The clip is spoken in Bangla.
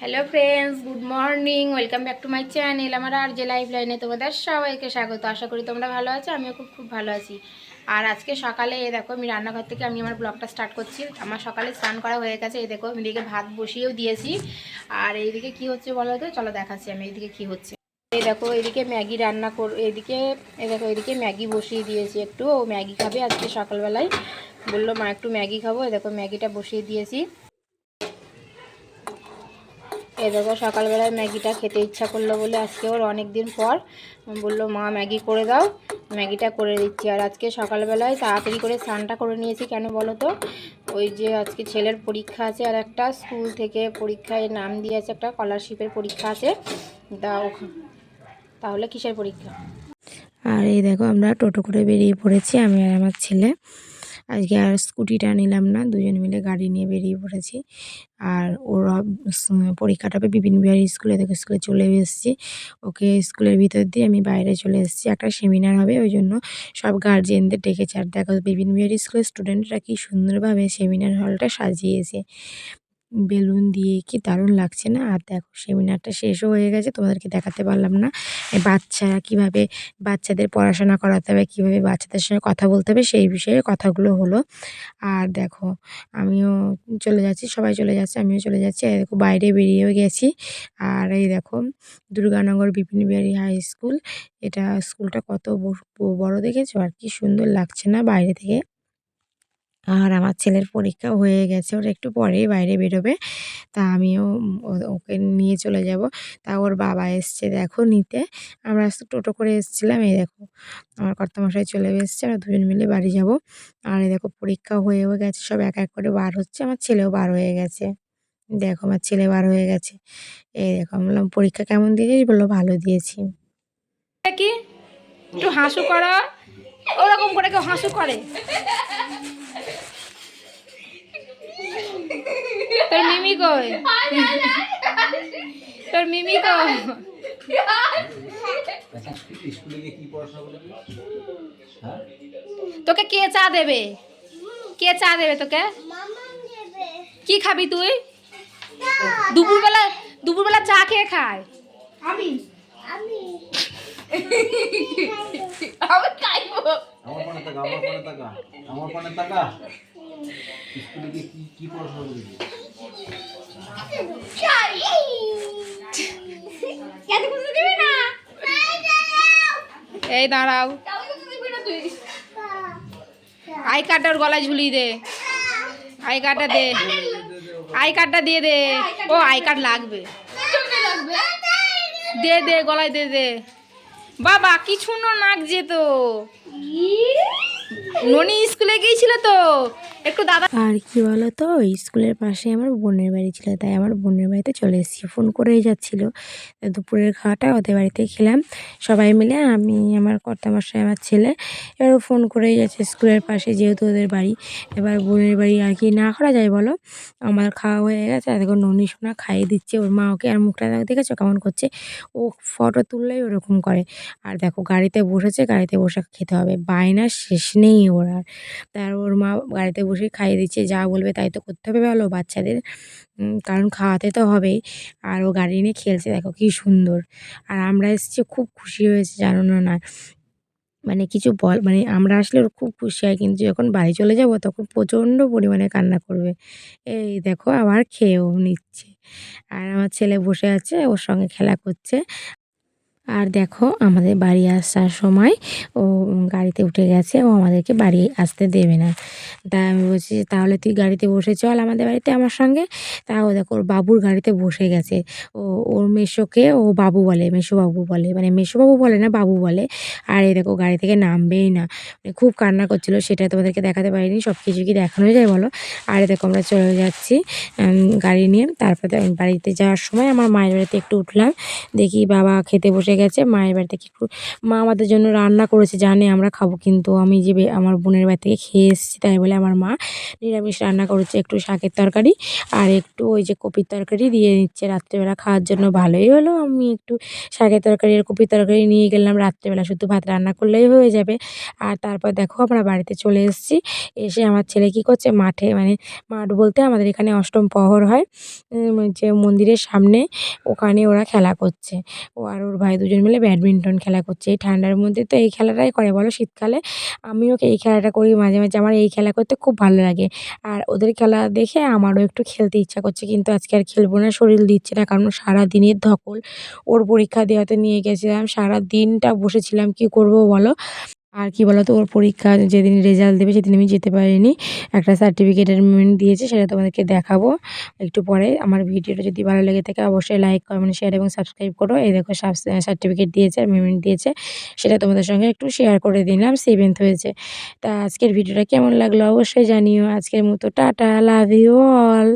Hello friends good morning welcome back to my channel আমার আর যে লাইফ লাইনে তোমাদের সবাইকে স্বাগত। আশা করি তোমরা ভালো আছো, আমিও খুব খুব ভালো আছি। আর আজকে সকালে, এ দেখো, আমি রান্নাঘর থেকে আমি আমার ব্লগটা স্টার্ট করছি। আমার সকালে স্নান করা হয়ে গেছে। এই দেখো এদিকে ভাত বসিয়েও দিয়েছি। আর এইদিকে কি হচ্ছে বলো তো? চলো দেখাচ্ছি আমি এইদিকে কি হচ্ছে। এই দেখো, এদিকে ম্যাগি রান্না কর, এদিকে এই দেখো, এদিকে ম্যাগি বসিয়ে দিয়েছি একটু। ও ম্যাগি খাবে আজকে সকালবেলায়। বলল, মা, একটু ম্যাগি খাব। এই দেখো, ম্যাগিটা বসিয়ে দিয়েছি। এ দেখো, সকালবেলায় ম্যাগিটা খেতে ইচ্ছা করল বলে আজকে ওর অনেক দিন পর বলল, মা, ম্যাগি করে দাও। ম্যাগিটা করে দিচ্ছি। আর আজকে সকালবেলায় তাড়াতাড়ি করে স্নানটা করে নিয়েছি, কেন বলো তো? ওই যে আজকে ছেলের পরীক্ষা আছে আর একটা স্কুল থেকে পরীক্ষায় নাম দিয়েছে একটা, স্কলারশিপের পরীক্ষা আছে। তা তাহলে কিসের পরীক্ষা? আর এই দেখো, আমরা টোটো করে বেরিয়ে পড়েছি, আমি আর আমার ছেলে। আজকে আর স্কুটিটা নিলাম না, দুজন মিলে গাড়ি নিয়ে বেরিয়ে পড়েছি। আর ওরা পরীক্ষাটা বিপিন বিহারি স্কুলে থেকে স্কুলে চলে এসেছি। ওকে স্কুলের ভিতর দিয়ে আমি বাইরে চলে এসেছি। একটা সেমিনার হবে, ওই জন্য সব গার্জেনদের ডেকেছে। আর দেখো বিপিন বিহারি স্কুলের স্টুডেন্টরা কি সুন্দরভাবে সেমিনার হলটা সাজিয়েছে। বেলুন দিয়ে কি দারুণ লাগছে না? আর দেখো, সেমিনারটা শেষও হয়ে গেছে, তোমাদেরকে দেখাতে পারলাম না। বাচ্চারা কীভাবে বাচ্চাদের পড়াশোনা করাতে হবে, কীভাবে বাচ্চাদের সঙ্গে কথা বলতে হবে, সেই বিষয়ে কথাগুলো হলো। আর দেখো, আমিও চলে যাচ্ছি, সবাই চলে যাচ্ছে, আমিও চলে যাচ্ছি। দেখো, বাইরে বেরিয়েও গেছি। আর এই দেখো, দুর্গানগর বিপিন বিহারী হাই স্কুল। এটা স্কুলটা কত বড় দেখেছ? আর কি সুন্দর লাগছে না বাইরে থেকে। আর আমার ছেলের পরীক্ষা হয়ে গেছে, ওর একটু পরেই বাইরে বেরোবে। তা আমিও ওকে নিয়ে চলে যাব। তা ওর বাবা এসছে দেখো নিতে। আমরা টোটো করে এসেছিলাম, এই দেখো আমার কর্তামশাই চলে এসছে, আমরা দুজন মিলে বাড়ি যাব। আর এই দেখো পরীক্ষা হয়েও গেছে, সব এক এক করে বার হচ্ছে, আমার ছেলেও বার হয়ে গেছে। দেখো আমার ছেলে বার হয়ে গেছে। এই দেখো আমি বললাম, পরীক্ষা কেমন দিয়েছিস? বলল, ভালো দিয়েছি। একটু হাসু করো। ওরকম করে কেউ হাসু করে তোর মিমি কই? তোর মিমি কই? স্কুলে গিয়ে কি পড়াশোনা করবি তোকে কে চা দেবে? কে চা দেবে তোকে? কি খাবি তুই? দুপুরবেলা দুপুরবেলা চা খেয়ে খায়? আমি। আমি খাইবো। আমার পানে টাকা আমার পানে টাকা আমার পানে টাকা স্কুলে গিয়ে কি কি পড়াশোনা করবি এই দাঁড়াও। আই কার্ডটা ওর গলায় ঝুলিয়ে দে। আই কার্ডটা দে। আই কার্ডটা দিয়ে দে। ও আই কার্ড লাগবে। দে দে গলায় দে দে। বাবা কিছু না নাকছে তো। ননি স্কুলে গিয়েছিল তো? একটু দাদা আর কি বলো তো স্কুলের পাশে আমার বোনের বাড়ি ছিল, তাই আমার বোনের বাড়িতে চলে এসেছি, ফোন করেই যাচ্ছিল। দুপুরের খাওয়াটা ওদের বাড়িতে খেলাম, সবাই মিলে আমি, আমার কর্তামশাই, আমার ছেলে, এবার ফোন করেই যাচ্ছে স্কুলের পাশে, যেহেতু ওদের বাড়ি। এবার বোনের বাড়ি আর কি না করা যায় বলো, আমার খাওয়া হয়ে গেছে, আর দেখো ননি সোনা খাইয়ে দিচ্ছে, ওর মা ওকে আর মুখটা দেখো, দেখেছ কেমন করছে? ও ফটো তুললেই ওরকম করে। আর দেখো গাড়িতে বসেছে, গাড়িতে বসে খেতে হবে বায়নার শেষ নেই ওর আর। তার ওর মা গাড়িতে বসে খাইয়ে দিচ্ছে, যা বলবে তাই তো করতে হবে। ভালো, বাচ্চাদের কারণ খাওয়াতে তো হবেই। আর ও গাড়ি নিয়ে খেলছে, দেখো কি সুন্দর। আর আমরা এসেছি খুব খুশি হয়েছে, জানো না। মানে কিছু বল মানে আমরা আসলে ওর খুব খুশি হয়, কিন্তু যখন বাড়ি চলে যাব, তখন প্রচণ্ড পরিমাণে কান্না করবে। এই দেখো, আবার খেয়েও নিচ্ছে। আর আমার ছেলে বসে আছে, ওর সঙ্গে খেলা করছে। আর দেখো, আমাদের বাড়ি আসার সময় ও গাড়িতে উঠে গেছে। ও আমাদেরকে বাড়ি আসতে দেবে না। তা আমি বলছি তাহলে তুই গাড়িতে বসে চল আমাদের বাড়িতে আমার সঙ্গে। তাও দেখো, ওর বাবুর গাড়িতে বসে গেছে। ও, ওর মেসোকে ও বাবু বলে, মেসোবাবু বলে। মানে মেসোবাবু বলে না, বাবু বলে। আর এই দেখো, গাড়ি থেকে নামবেই না। মানে খুব কান্না করছিল, সেটা তোমাদেরকে দেখাতে পারিনি, সব কিছু কি দেখানো যায় বলো? আর দেখো, আমরা চলে যাচ্ছি গাড়ি নিয়ে। তারপরে বাড়িতে যাওয়ার সময় আমার মায়ের বাড়িতে একটু উঠলাম। দেখি বাবা খেতে বসে গেছে, মায়ের বাড়ি থেকে মা আমাদের জন্য রান্না করেছে, জানে আমরা খাব, কিন্তু আমি যে আমার বোনের বাড়ি থেকে খেয়ে এসেছি, তাই বলে আমার মা নিরামিষ রান্না করেছে, একটু শাকের তরকারি আর একটু ওই যে কপির তরকারি দিয়ে দিচ্ছে, রাত্রেবেলা খাওয়ার জন্য ভালোই হলো, আমি একটু শাকের তরকারি আর কপির তরকারি নিয়ে গেলাম, রাত্রেবেলা শুধু ভাত রান্না করলেই হয়ে যাবে। আর তারপর দেখো আমরা বাড়িতে চলে এসেছি, এসে আমার ছেলে কী করছে, মাঠে মানে মাঠ বলতে আমাদের এখানে অষ্টম প্রহর হয় যে মন্দিরের সামনে ওখানে ওরা খেলা করছে, ও আর ওর ভাই দুজন মিলে ব্যাডমিন্টন খেলা করছে। এই ঠান্ডার মধ্যে তো এই খেলাটাই করে, বলো শীতকালে? আমিও এই খেলাটা করি, মাঝে মাঝে আমার এই খেলা করতে খুব ভালো লাগে। আর ওদের খেলা দেখে আমারও একটু খেলতে ইচ্ছা করছে, কিন্তু আজকে আর খেলব না, শরীর দিচ্ছে না, কারণ সারা দিনের ধকল। ওর পরীক্ষা দেওয়াতে নিয়ে গেছিলাম, সারা দিনটা বসেছিলাম, কি করব বলো? আর কি বলো তো ওর পরীক্ষা যেদিন রেজাল্ট দেবে সেদিন আমি যেতে পারিনি। একটা সার্টিফিকেটের মেন দিয়েছে, সেটা তোমাদেরকে দেখাবো একটু পরে। আমার ভিডিওটা যদি ভালো লেগে থাকে, অবশ্যই লাইক কমেন্ট শেয়ার এবং সাবস্ক্রাইব করো। এই দেখো সার্টিফিকেট দিয়েছে আর মেমেন্ট দিয়েছে। সেটা তোমাদের সঙ্গে একটু শেয়ার করে দিলাম সেভেন্থ হয়েছে। তা আজকের ভিডিওটা কেমন লাগল অবশ্যই জানিও। আজকের মতো টাটা লাভ ইউ অল